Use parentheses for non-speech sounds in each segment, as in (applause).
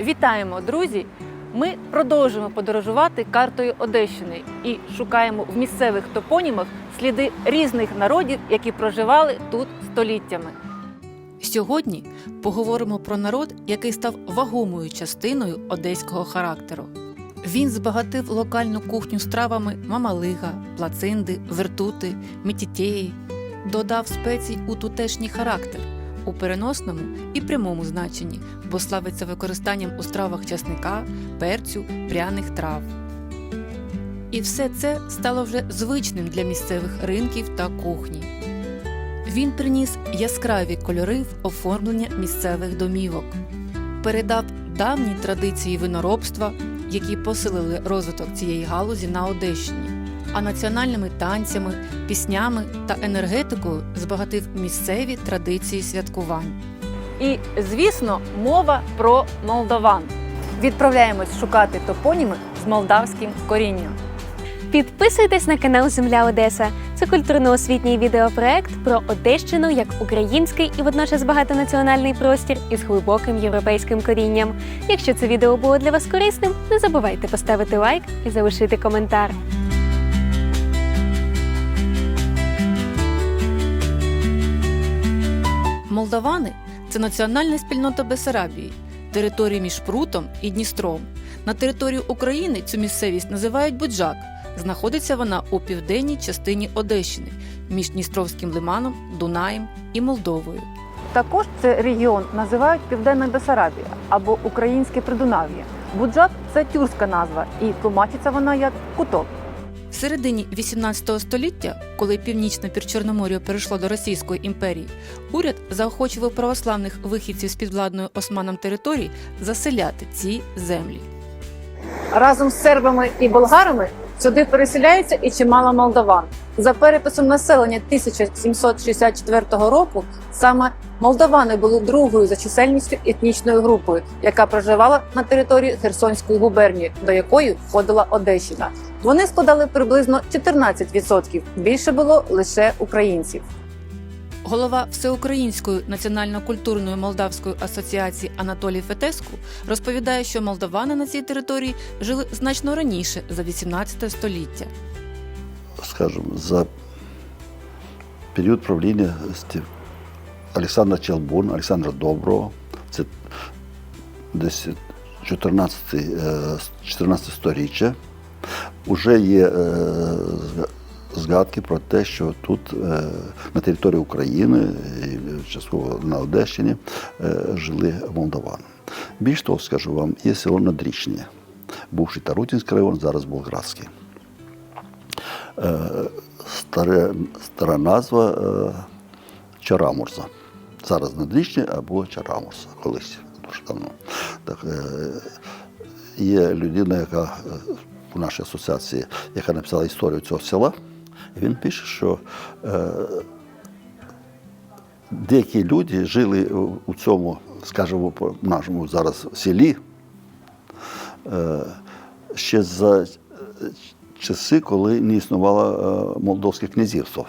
Вітаємо, друзі! Ми продовжуємо подорожувати картою Одещини і шукаємо в місцевих топонімах сліди різних народів, які проживали тут століттями. Сьогодні поговоримо про народ, який став вагомою частиною одеського характеру. Він збагатив локальну кухню стравами мамалига, плацинди, вертути, мітітєї, додав спецій у тутешній характер у переносному і прямому значенні, бо славиться використанням у стравах часника, перцю, пряних трав. І все це стало вже звичним для місцевих ринків та кухні. Він приніс яскраві кольори в оформлення місцевих домівок, передав давні традиції виноробства, які посилили розвиток цієї галузі на Одещині, а національними танцями, піснями та енергетикою збагатив місцеві традиції святкувань. І, звісно, мова про молдаван. Відправляємось шукати топоніми з молдавським корінням. Підписуйтесь на канал Земля Одеса. Це культурно-освітній відеопроект про Одещину як український і водночас багатонаціональний простір із глибоким європейським корінням. Якщо це відео було для вас корисним, не забувайте поставити лайк і залишити коментар. Молдавани це національна спільнота Бесарабії, території між Прутом і Дністром. На територію України цю місцевість називають Буджак. Знаходиться вона у південній частині Одещини між Дністровським лиманом, Дунаєм і Молдовою. Також цей регіон називають Південна Бесарабія або Українське Придунав'я. Буджак це тюркська назва, і тлумачиться вона як куток. В середині 18 століття, коли північне півчорномор'я перейшло до Російської імперії, уряд заохочував православних вихідців з підвладної османам території заселяти ці землі. Разом з сербами і болгарами сюди переселяється і чимало молдаван. За переписом населення 1764 року саме молдавани були другою за чисельністю етнічною групою, яка проживала на території Херсонської губернії, до якої входила Одещина. Вони складали приблизно 14%, більше було лише українців. Голова Всеукраїнської національно-культурної молдавської асоціації Анатолій Фетеску розповідає, що молдавани на цій території жили значно раніше за 18 століття. Скажем, за період правління Олександра Челбун, Олександра Доброго, це десь 14, е, 14 сторіччя, вже є е, згадки про те, що тут е, на території України, і частково на Одещині, жили молдавани. Більш того, скажу вам, є село Надрічне, бувший Тарутінський район, зараз Болградський. Е, старе, стара назва е, Чарамурза. Зараз надрічне або Чарамурза колись дуже давно. Так, е, є людина, яка в нашій асоціації, яка написала історію цього села. Він пише, що деякі люди жили у- у цьому, скажімо, по нашому зараз селі ще за часи, коли не існувало е, Молдовське князівство.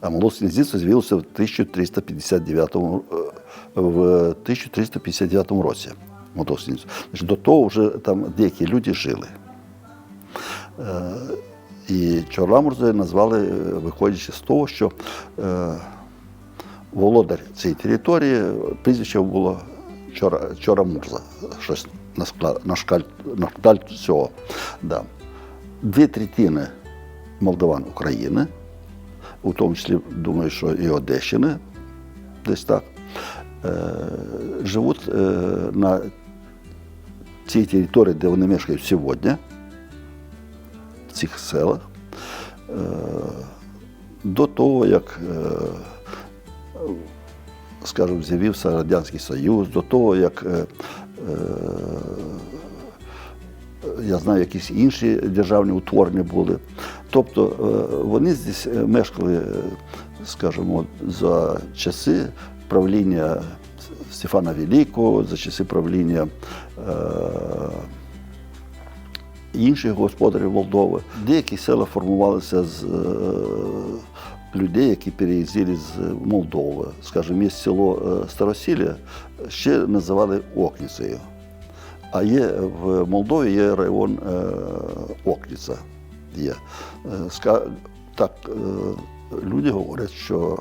А Молдовське князівство з'явилося в 1359, е, в 1359 році. До того вже там деякі люди жили. Е, І Чорламурзою назвали, виходячи з того, що володар цієї території, прізвище було Чора, Чорамурза, щось на, скла- на, шкаль, цього. Да. Дві третини молдаван України, у тому числі, думаю, що і Одещини, десь так, е, живуть е, на цій території, де вони мешкають сьогодні, в цих селах, е, до того, як скажімо, з'явився Радянський Союз, до того, як я знаю, якісь інші державні утворення були. Тобто е, вони здесь е, мешкали, е, скажімо, за часи правління Стефана Великого, за часи правління інших господарів Молдови. Деякі села формувалися з е, людей, які переїздили з Молдови. Скажімо, є село Старосілля, ще називали Окніцею. А є в Молдові є район е, Окніця. Є. Е, Так, е, люди говорять, що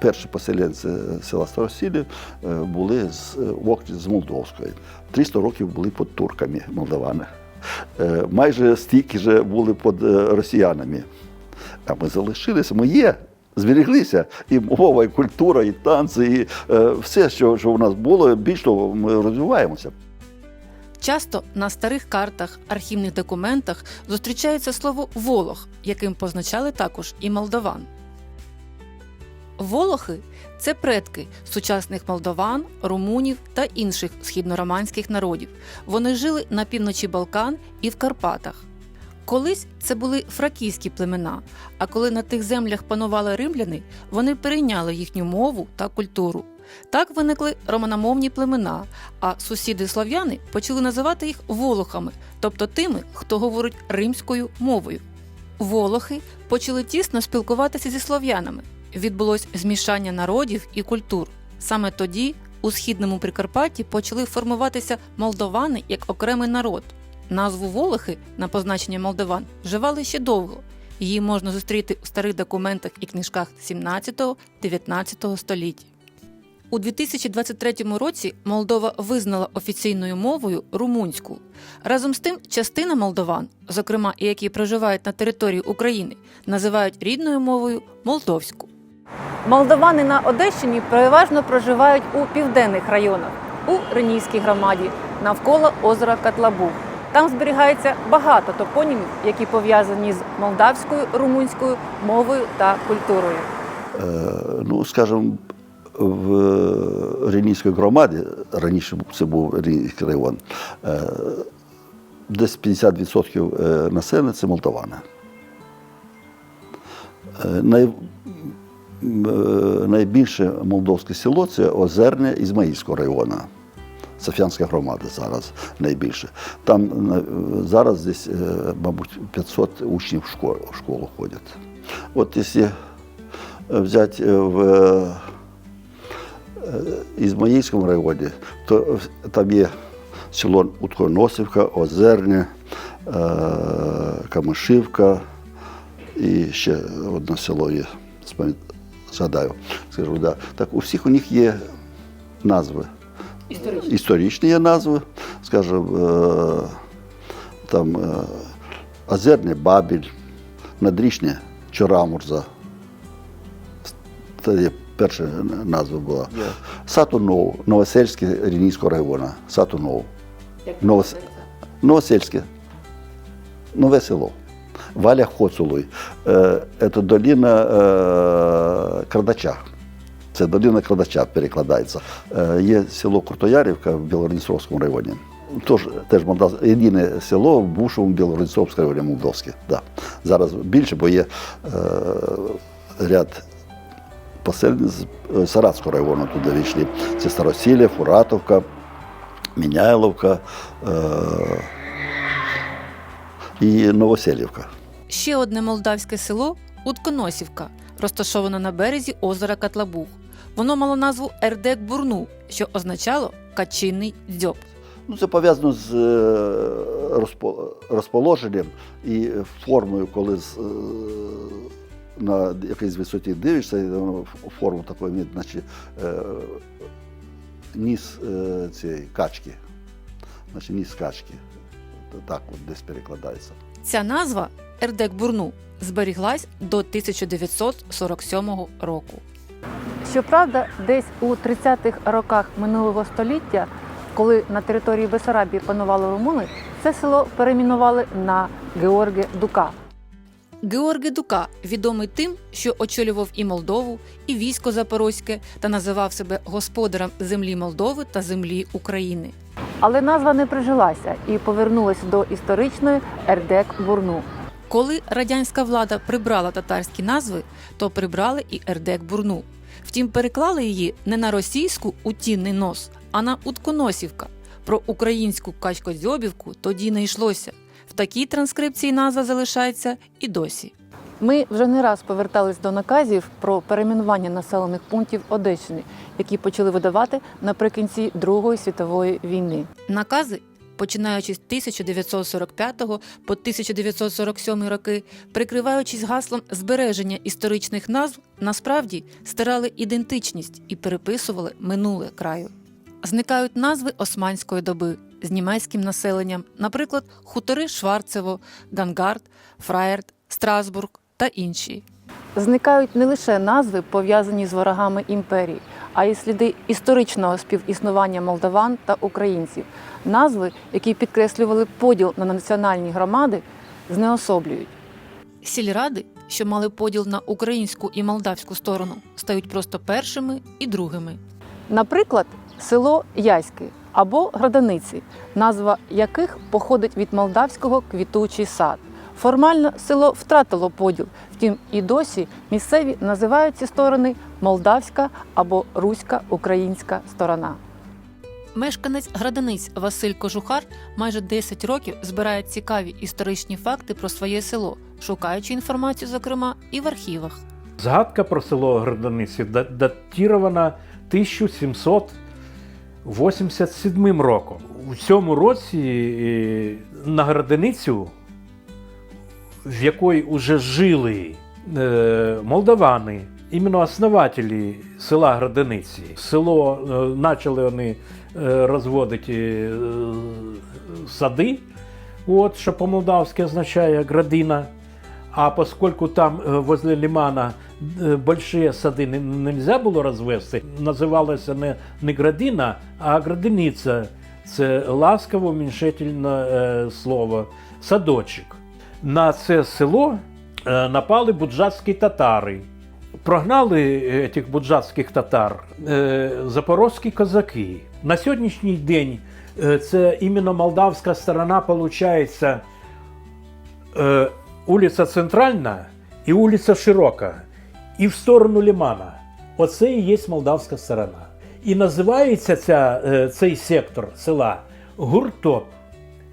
перші поселенці села Старосілля е, були з е, Окні з Молдовської. 300 років були під турками молдавани. Е, Майже стільки ж були під е, росіянами. А ми залишилися, ми є, зберіглися. І мова, і культура, і танці, і е, все, що, що у нас було, більш того, ми розвиваємося. Часто на старих картах, архівних документах зустрічається слово волох, яким позначали також і молдаван. Волохи це предки сучасних молдаван, румунів та інших східнороманських народів. Вони жили на півночі Балкан і в Карпатах. Колись це були фракійські племена, а коли на тих землях панували римляни, вони перейняли їхню мову та культуру. Так виникли романомовні племена, а сусіди слов'яни почали називати їх волохами, тобто тими, хто говорить римською мовою. Волохи почали тісно спілкуватися зі слов'янами. Відбулось змішання народів і культур. Саме тоді у східному Прикарпатті почали формуватися молдовани як окремий народ. Назву Волохи на позначення молдаван вживали ще довго. Її можна зустріти у старих документах і книжках 17-19 століть. У 2023 році Молдова визнала офіційною мовою румунську. Разом з тим, частина молдован, зокрема і які проживають на території України, називають рідною мовою молдовську. Молдовани на Одещині переважно проживають у південних районах, у Ренійській громаді, навколо озера Катлабуг. Там зберігається багато топонімів, які пов'язані з молдавською, румунською мовою та культурою. Е, ну, скажімо, в Ренійській громаді, раніше це був Ренійський район, е, десь 50% е, населення це молдавани. Е, Най, е, найбільше молдовське село це Озерне Ізмаїльського району. Софіанська громада зараз найбільше. Там е, зараз десь, е, мабуть, 500 учнів в школу, в школу ходять. От якщо взяти е, в е, Ізмаїльському районі, то там є село Утконосівка, Озерне, е, Камишівка і ще одне село є, згадаю, скажу, да. Так у всіх у них є назви. Історичні є назви, скажімо, е, там е, Озерне Бабіль, Надрічне Чорамурза. Це є перша назва була. Сатунов, Новосельське Рівнійського району. Сатунов. Новос... Новосельське. Нове село. Валя Хоцулуй. Е, Це долина Крадача. Це долина Крадача перекладається. Е, Є село Куртоярівка в Білородністровському районі. Тож, теж Молдав... єдине село в бувшому Білородністровському районі Молдовське. Да. Зараз більше, бо є е, ряд поселень з е, Саратського району туди війшли. Це Старосілля, Фуратовка, Міняйловка е, і Новоселівка. Ще одне молдавське село Утконосівка, розташоване на березі озера Катлабуг. Воно мало назву Ердек Бурну, що означало качинний дзьоб. Ну, це пов'язано з е, розположенням і формою, коли з, е, на якійсь висоті дивишся, і форму має, значить, е, ніс цієї качки. Значить, ніс качки. Так от десь перекладається. Ця назва Ердек Бурну зберіглась до 1947 року. Щоправда, десь у 30-х роках минулого століття, коли на території Бесарабії панували румуни, це село перейменували на Георге Дука. Георгій Дука відомий тим, що очолював і Молдову, і військо Запорозьке та називав себе господарем землі Молдови та землі України. Але назва не прижилася і повернулася до історичної Ердек Бурну. Коли радянська влада прибрала татарські назви, то прибрали і Ердек Бурну. Втім, переклали її не на російську утінний нос, а на утконосівка. Про українську качкодзьобівку тоді не йшлося. В такій транскрипції назва залишається і досі. Ми вже не раз повертались до наказів про перейменування населених пунктів Одещини, які почали видавати наприкінці Другої світової війни. Накази, починаючи з 1945 по 1947 роки, прикриваючись гаслом збереження історичних назв, насправді стирали ідентичність і переписували минуле краю. Зникають назви османської доби з німецьким населенням, наприклад, хутори Шварцево, Гангард, Фраєрт, Страсбург та інші. Зникають не лише назви, пов'язані з ворогами імперії, а й сліди історичного співіснування молдаван та українців. Назви, які підкреслювали поділ на національні громади, знеособлюють. Сільради, що мали поділ на українську і молдавську сторону, стають просто першими і другими. Наприклад, село Яськи або Граданиці, назва яких походить від молдавського квітучий сад. Формально село втратило поділ, втім і досі місцеві називають ці сторони молдавська або руська українська сторона. Мешканець Градениць Василь Кожухар майже 10 років збирає цікаві історичні факти про своє село, шукаючи інформацію, зокрема, і в архівах. Згадка про село Градониці да- датірована 1787 роком. У цьому році е, на Градоницю, в якої вже жили е, молдавани, іменно основателі села Градониці. Село е, почали вони е, розводити е, сади, от, що по-молдавськи означає градина. А поскольку там э, возле лимана э, большие сады не- нельзя було розвести, називалося не, не градина, а градиниця. Це ласково уменьшительне е, слово садочок. На це село е, напали буджацькі татари. Прогнали е, тих буджацьких татар е, запорозькі козаки. На сьогоднішній день е, це іменно молдавська сторона, виходить, е, улиця Центральна і вулиця Широка, і в сторону Лимана. Оце і є молдавська сторона. І називається ця, е, цей сектор села Гуртоп.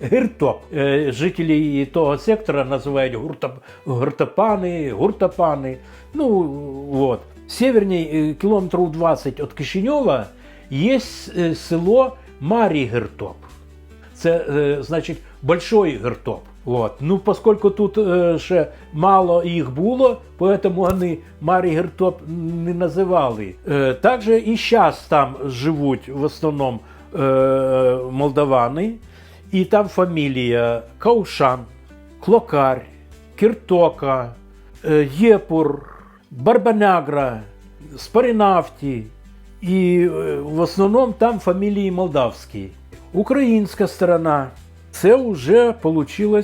Гиртоп. Е, Жителі того сектора називають гуртоп, гуртопани, гуртопани. Ну, от. Северній, е, кілометрів 20 від Кишиньова, є е, село Марій Гиртоп. Це значить большой гертоп. От. Ну, поскольку тут ще мало їх було, поэтому вони Марі Гертоп не називали. Також і зараз там живуть в основному молдавани, і там фамілія Каушан, Клокар, Кіртока, е, Єпур, Барбанягра, Спаринавті. І е, в основному там фамілії молдавські. Українська сторона. Це вже вийшло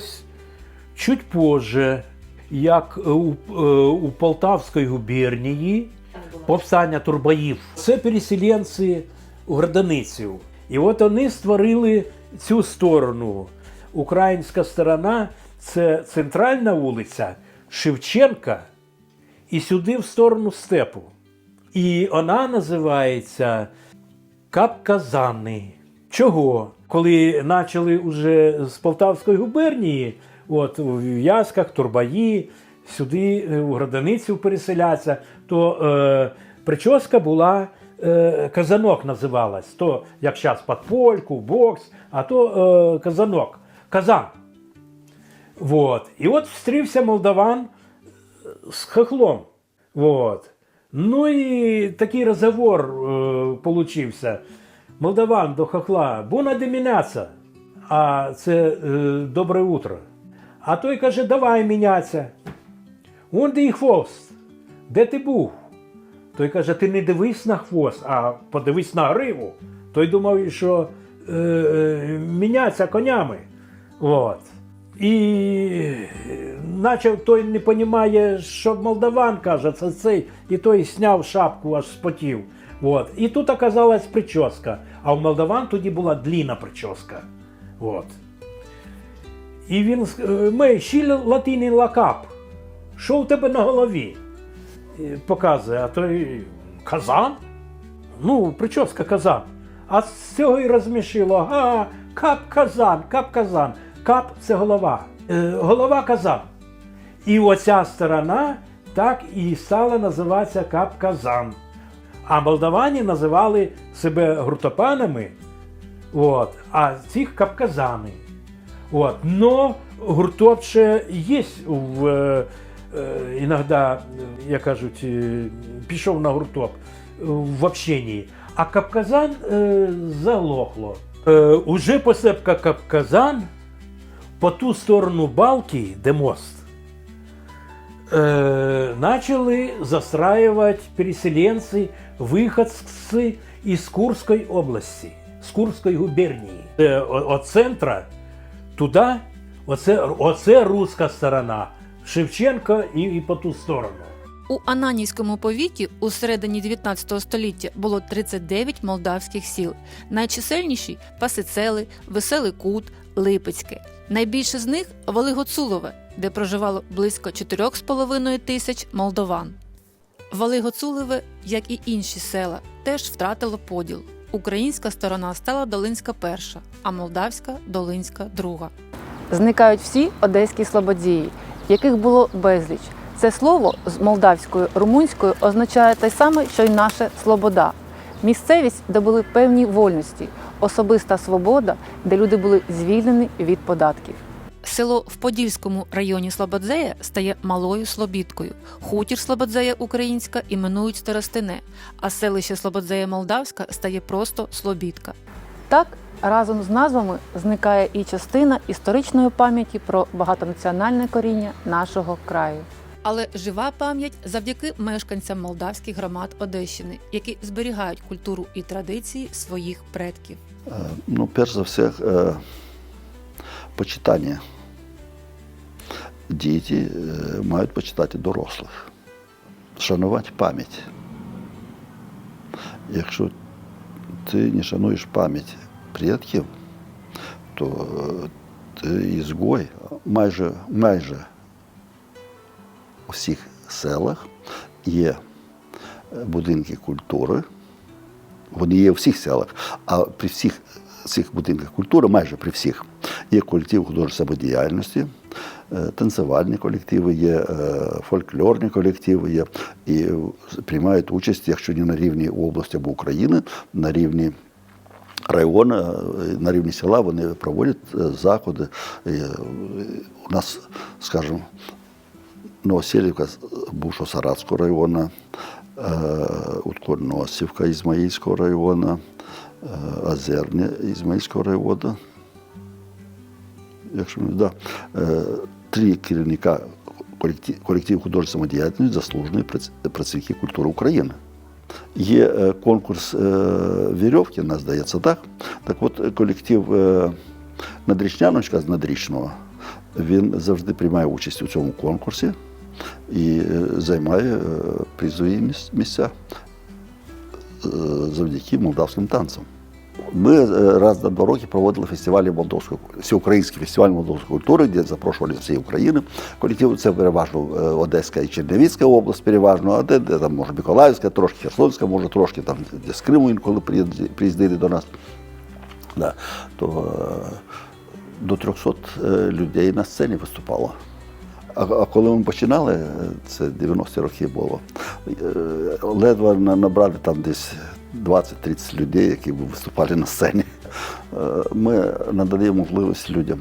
чуть позже, як у, е, у Полтавській губернії повстання турбаїв. Це переселенці у Граданицю. І от вони створили цю сторону. Українська сторона це центральна вулиця Шевченка і сюди в сторону степу. І вона називається Капказани. Чого? Коли почали вже з Полтавської губернії, от в Ясках, Турбаї, сюди е, у Граданицю переселятися, то е, прическа була е, казанок називалась. То, як зараз подпольку, бокс, а то е, казанок, казан. Вот. І от встрівся молдаван з хохлом. Вот. Ну і такий розговор е. Молдаван до хохла, буна деміняться. А це е, добре утро. А той каже, давай міняться. Он де і хвост. Де ти був? Той каже, ти не дивись на хвост, а подивись на гриву. Той думав, що е, е, міняться конями. От. І наче той не розуміє, що молдаван каже, це цей, і той зняв шапку, аж спотів. От. І тут оказалась прическа. А у молдаван тоді була длінна прическа. От. І він е, ми щіль латиний лакап. Що у тебе на голові? Показує, а той казан? Ну, прическа казан. А з цього і розмішило. Ага, кап казан, кап казан. Кап це голова. Е, голова казан. І оця сторона так і стала називатися Капказан. А молдавані називали себе грутопанами, от, а цих капказани. От. Но гуртопче є в, е, е, іноді, як кажуть, е, пішов на гуртоп е, в общенні. А Капказан е, заглохло. Е, уже посепка Капказан по ту сторону балки, де мост, э, начали застраивать переселенцы, выходцы из Курской области, з Курської губернії. Е, о- От центра туди, оце, оце руська сторона. Шевченка і, і по ту сторону. У Ананівському повіті у середині 19 століття було 39 молдавських сіл. Найчисельніші Пасицели, Веселий Кут, Липецьке. Найбільше з них Валигоцулове, де проживало близько 4,5 тисяч молдован. Валигоцулеве, як і інші села, теж втратило поділ. Українська сторона стала Долинська перша, а молдавська Долинська друга. Зникають всі одеські слободії, яких було безліч. Це слово з молдавською румунською означає те саме, що й наше слобода. Місцевість, де були певні вольності, особиста свобода, де люди були звільнені від податків. Село в Подільському районі Слободзея стає малою Слобідкою. Хутір Слободзея Українська іменують Старостине, а селище Слободзея Молдавська стає просто Слобідка. Так, разом з назвами зникає і частина історичної пам'яті про багатонаціональне коріння нашого краю. Але жива пам'ять завдяки мешканцям молдавських громад Одещини, які зберігають культуру і традиції своїх предків. Е, Ну, перш за все, е, почитання. Діти е, мають почитати дорослих, шанувати пам'ять. Якщо ти не шануєш пам'ять предків, то е, ти ізгой. Майже, майже у всіх селах є будинки культури. Вони є у всіх селах, а при всіх цих будинках культури, майже при всіх, є колектив художньої самодіяльності, е, танцювальні колективи, є е, фольклорні колективи є, і приймають участь, якщо не на рівні області або України, на рівні району, е, на рівні села вони проводять е, заходи. Е, У нас, скажімо, Новоселівка з бувшого Саратського району, Утконосівка Ізмаїльського району, е, Озерня Ізмаїльського району. Якщо да, три керівника колектив, художньої самодіяльності заслужені працівники культури України. Є е, конкурс е, вірьовки, нас здається, так? Так от е, колектив Надрічняночка з Надрічного, він завжди приймає участь у цьому конкурсі і займає призові місця завдяки молдавським танцям. Ми е, раз на два роки проводили фестивалі молдовської всеукраїнський фестиваль молдовської культури, де запрошували з всієї України. Колектив це переважно е, Одеська і Чернівецька область, переважно, а де, де там може Миколаївська, трошки Херсонська, може трошки там з Криму інколи приїздили до нас. Да. То е, до 300 е, людей на сцені виступало. А, коли ми починали, це 90-ті роки було, ледве набрали там десь 20-30 людей, які виступали на сцені. Е, Ми надаємо можливість людям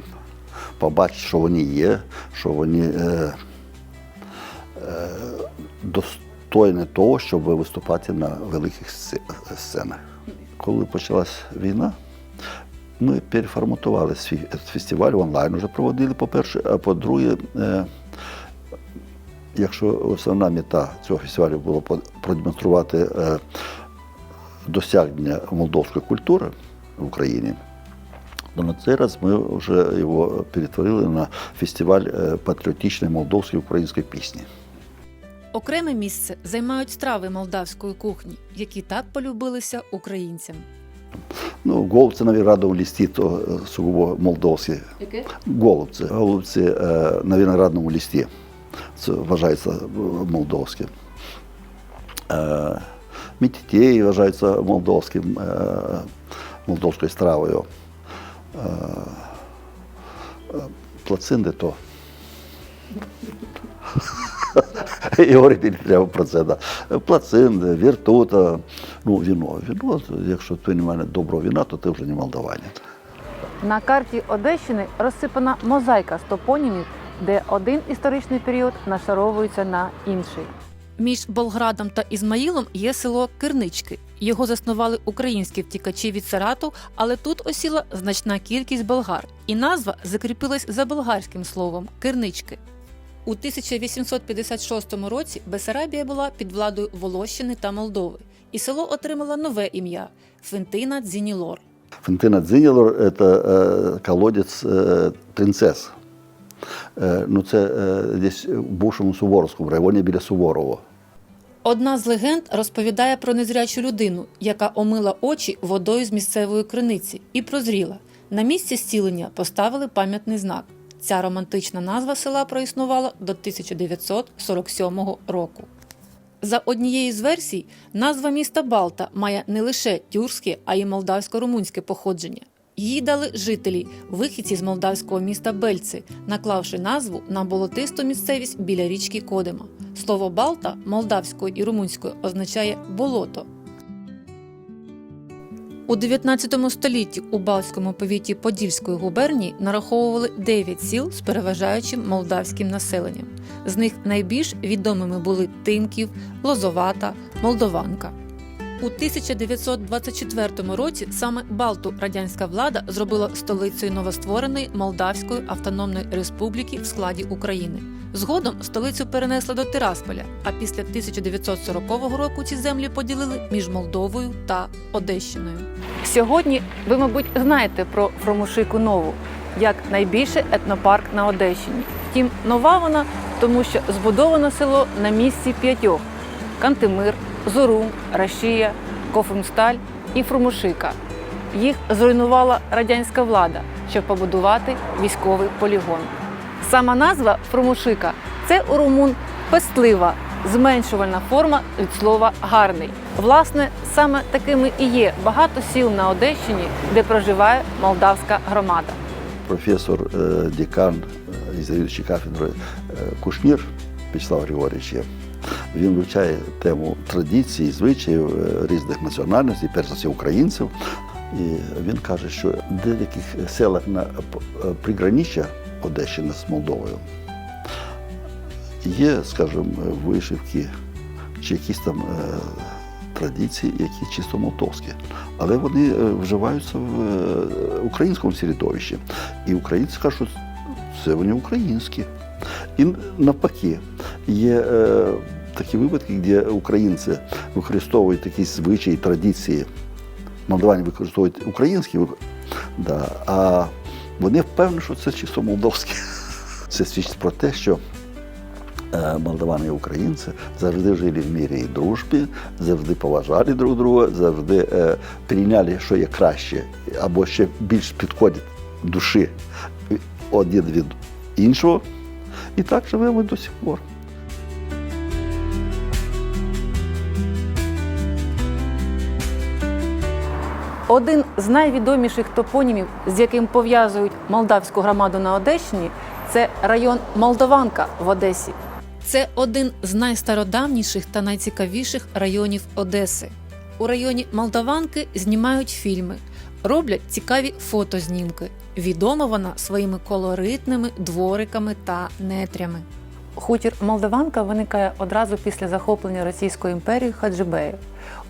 побачити, що вони є, що вони е, е, достойні того, щоб виступати на великих сценах. Коли почалась війна, ми переформатували свій фестиваль онлайн вже проводили, по-перше, а по-друге, е, якщо основна мета цього фестивалю було продемонструвати е, досягнення молдовської культури в Україні, то на цей раз ми вже його перетворили на фестиваль е, патріотичної молдовської української пісні. Окреме місце займають страви молдавської кухні, які так полюбилися українцям. Ну, голубці на виноградному листі, то е, сугубо молдовські. Яке? Голубці. Голубці е, на виноградному листі. Це вважається е, молдовським. Мітітєї вважаються молдовським, е, молдовською стравою. Е, е, Плацинди то І говорити треба про це. Да. Плацин, віртута, ну, віно. Віно, якщо ти не мене доброго віна, то ти вже не молдаванин. На карті Одещини розсипана мозаїка з топонімів, де один історичний період нашаровується на інший. Між Болградом та Ізмаїлом є село Кирнички. Його заснували українські втікачі від Сарату, але тут осіла значна кількість болгар, і назва закріпилась за болгарським словом Кирнички. У 1856 році Бесарабія була під владою Волощини та Молдови, і село отримало нове ім'я Фентина Дзінілор. Фентина Дзинілор – це е, колодець е, принцес. Е, ну, це десь в бувшому Суворовському районі біля Суворова. Одна з легенд розповідає про незрячу людину, яка омила очі водою з місцевої криниці і прозріла. На місці зцілення поставили пам'ятний знак. Ця романтична назва села проіснувала до 1947 року. За однією з версій, назва міста Балта має не лише тюркське, а й молдавсько-румунське походження. Її дали жителі, вихідці з молдавського міста Бельци, наклавши назву на болотисту місцевість біля річки Кодима. Слово Балта молдавською і румунською означає болото. У 19 столітті у Балтському повіті Подільської губернії нараховували 9 сіл з переважаючим молдавським населенням. З них найбільш відомими були Тимків, Лозовата, Молдованка. У 1924 році саме Балту радянська влада зробила столицею новоствореної Молдавської автономної республіки в складі України. Згодом столицю перенесли до Тирасполя, а після 1940 року ці землі поділили між Молдовою та Одещиною. Сьогодні ви, мабуть, знаєте про Фромушику Нову як найбільший етнопарк на Одещині. Втім, нова вона, тому що збудовано село на місці п'ятьох: Кантемир, Зорум, Рашія, Кофемсталь і Фромушика. Їх зруйнувала радянська влада, щоб побудувати військовий полігон. Сама назва Фромушика це у румун пестлива, зменшувальна форма від слова гарний. Власне, саме такими і є багато сіл на Одещині, де проживає молдавська громада. Професор, е, декан е, із кафедри е, Кушнір Вячеслав Григорійович є. Він вивчає тему традицій, звичаїв е, різних національностей, перш за все українців. І він каже, що в деяких селах на п- е, приграніччя Одещини з Молдовою є, скажімо, вишивки чи якісь там е, традиції, які чисто молдовські. Але вони е, вживаються в е, українському середовищі. І українці кажуть, що це вони українські. І навпаки, є е, такі випадки, де українці використовують якісь звичаї, традиції. Молдавані використовують українські, да, а вони впевнені, що це чисто молдовське. (laughs) Це свідчить про те, що е, молдавани і українці завжди жили в мірі і дружбі, завжди поважали друг друга, завжди е, прийняли, що є краще, або ще більш підходить душі один від іншого. І так живемо до сих пор. Один з найвідоміших топонімів, з яким пов'язують молдавську громаду на Одещині, це район Молдованка в Одесі. Це один з найстародавніших та найцікавіших районів Одеси. У районі Молдаванки знімають фільми, роблять цікаві фотознімки. Відома вона своїми колоритними двориками та нетрями. Хутір Молдаванка виникає одразу після захоплення Російською імперією Хаджибею.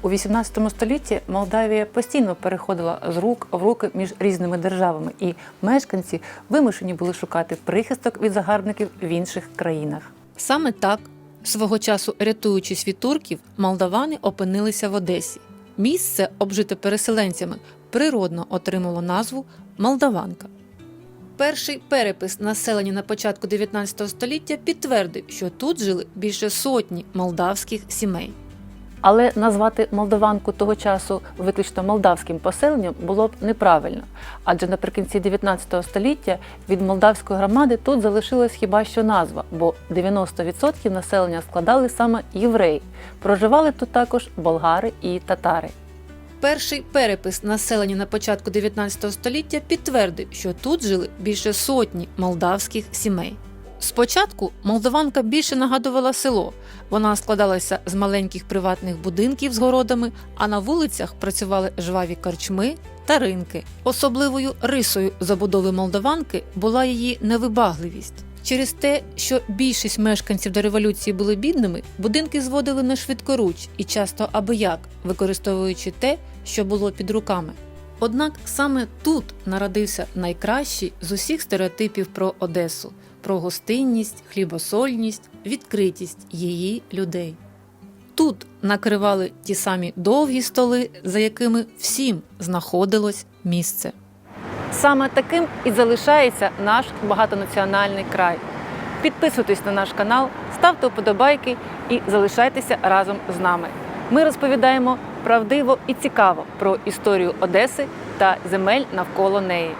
У XVIII столітті Молдавія постійно переходила з рук в руки між різними державами, і мешканці вимушені були шукати прихисток від загарбників в інших країнах. Саме так, свого часу рятуючись від турків, молдавани опинилися в Одесі. Місце, обжите переселенцями, природно отримало назву Молдаванка. Перший перепис населення на початку 19 століття підтвердив, що тут жили більше сотні молдавських сімей. Але назвати Молдаванку того часу виключно молдавським поселенням було б неправильно, адже наприкінці 19 століття від молдавської громади тут залишилась хіба що назва, бо 90% населення складали саме євреї. Проживали тут також болгари і татари. Перший перепис населення на початку 19 століття підтвердив, що тут жили більше сотні молдавських сімей. Спочатку молдаванка більше нагадувала село. Вона складалася з маленьких приватних будинків з городами, а на вулицях працювали жваві корчми та ринки. Особливою рисою забудови молдаванки була її невибагливість. Через те, що більшість мешканців до революції були бідними, будинки зводили на швидкоруч і часто абияк, використовуючи те, що було під руками. Однак саме тут народився найкращий з усіх стереотипів про Одесу про гостинність, хлібосольність, відкритість її людей. Тут накривали ті самі довгі столи, за якими всім знаходилось місце. Саме таким і залишається наш багатонаціональний край. Підписуйтесь на наш канал, ставте вподобайки і залишайтеся разом з нами. Ми розповідаємо правдиво і цікаво про історію Одеси та земель навколо неї.